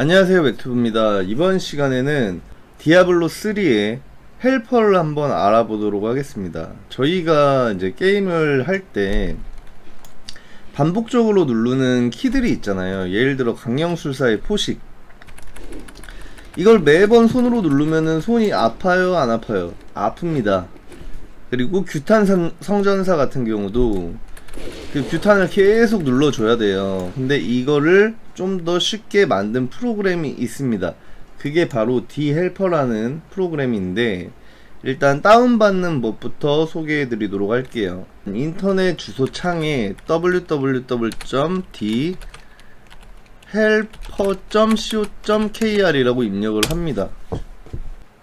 안녕하세요 맥투브입니다. 이번 시간에는 디아블로 3의 헬퍼를 한번 알아보도록 하겠습니다. 저희가 이제 게임을 할 때 반복적으로 누르는 키들이 있잖아요. 예를 들어 강령술사의 포식. 이걸 매번 손으로 누르면은 손이 아파요 안 아파요? 아픕니다. 그리고 규탄 선- 성전사 같은 경우도 그 규탄을 계속 눌러줘야 돼요. 근데 이거를 좀 더 쉽게 만든 프로그램이 있습니다. 그게 바로 디헬퍼라는 프로그램인데 일단 다운받는 법부터 소개해 드리도록 할게요. 인터넷 주소 창에 www.dhelper.co.kr이라고 입력을 합니다.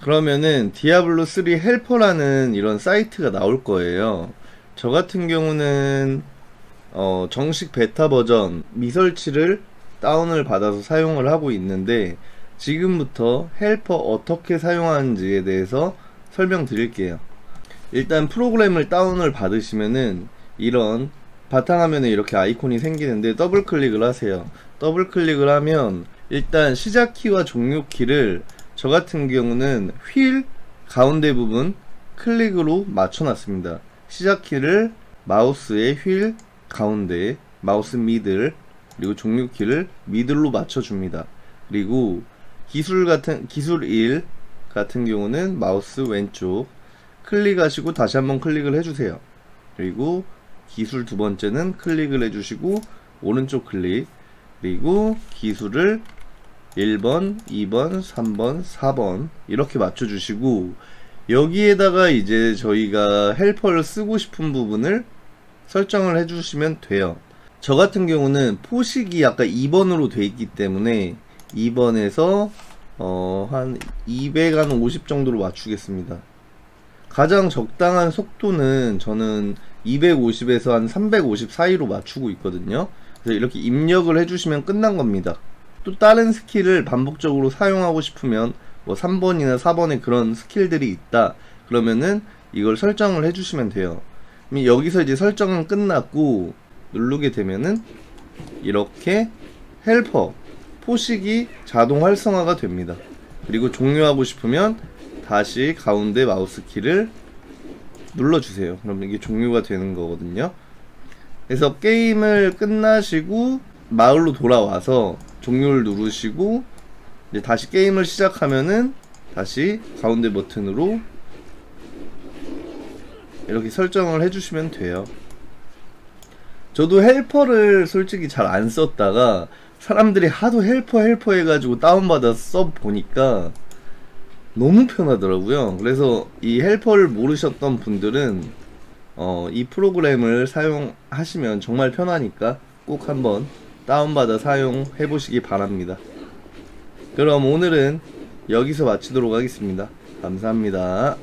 그러면은 디아블로 3 헬퍼라는 이런 사이트가 나올 거예요. 저 같은 경우는 어, 정식 베타 버전 미설치를 다운을 받아서 사용을 하고 있는데 지금부터 헬퍼 어떻게 사용하는지에 대해서 설명드릴게요. 일단 프로그램을 다운을 받으시면은 이런 바탕화면에 이렇게 아이콘이 생기는데 더블 클릭을 하세요. 더블 클릭을 하면 일단 시작 키와 종료 키를 저 같은 경우는 휠 가운데 부분 클릭으로 맞춰 놨습니다. 시작 키를 마우스의 휠 가운데 마우스 미들 그리고 종료 키를 미들로 맞춰줍니다. 그리고 기술 같은 기술 1 같은 경우는 마우스 왼쪽 클릭하시고 다시 한번 클릭을 해주세요. 그리고 기술 두 번째는 클릭을 해주시고 오른쪽 클릭 그리고 기술을 1번, 2번, 3번, 4번 이렇게 맞춰주시고 여기에다가 이제 저희가 헬퍼를 쓰고 싶은 부분을 설정을 해주시면 돼요. 저 같은 경우는 포식이 아까 2번으로 돼 있기 때문에 2번에서 어, 한 250 정도로 맞추겠습니다. 가장 적당한 속도는 저는 250에서 한 350 사이로 맞추고 있거든요. 그래서 이렇게 입력을 해주시면 끝난 겁니다. 또 다른 스킬을 반복적으로 사용하고 싶으면 뭐 3번이나 4번에 그런 스킬들이 있다. 그러면은 이걸 설정을 해주시면 돼요. 여기서 이제 설정은 끝났고 누르게 되면은 이렇게 헬퍼 포식이 자동 활성화가 됩니다. 그리고 종료하고 싶으면 다시 가운데 마우스 키를 눌러주세요. 그럼 이게 종료가 되는 거거든요. 그래서 게임을 끝나시고 마을로 돌아와서 종료를 누르시고 이제 다시 게임을 시작하면은 다시 가운데 버튼으로 이렇게 설정을 해주시면 돼요. 저도 헬퍼를 솔직히 잘 안 썼다가 사람들이 하도 헬퍼 헬퍼 해가지고 다운받아서 써보니까 너무 편하더라고요. 그래서 이 헬퍼를 모르셨던 분들은 어, 이 프로그램을 사용하시면 정말 편하니까 꼭 한번 다운받아 사용해 보시기 바랍니다. 그럼 오늘은 여기서 마치도록 하겠습니다. 감사합니다.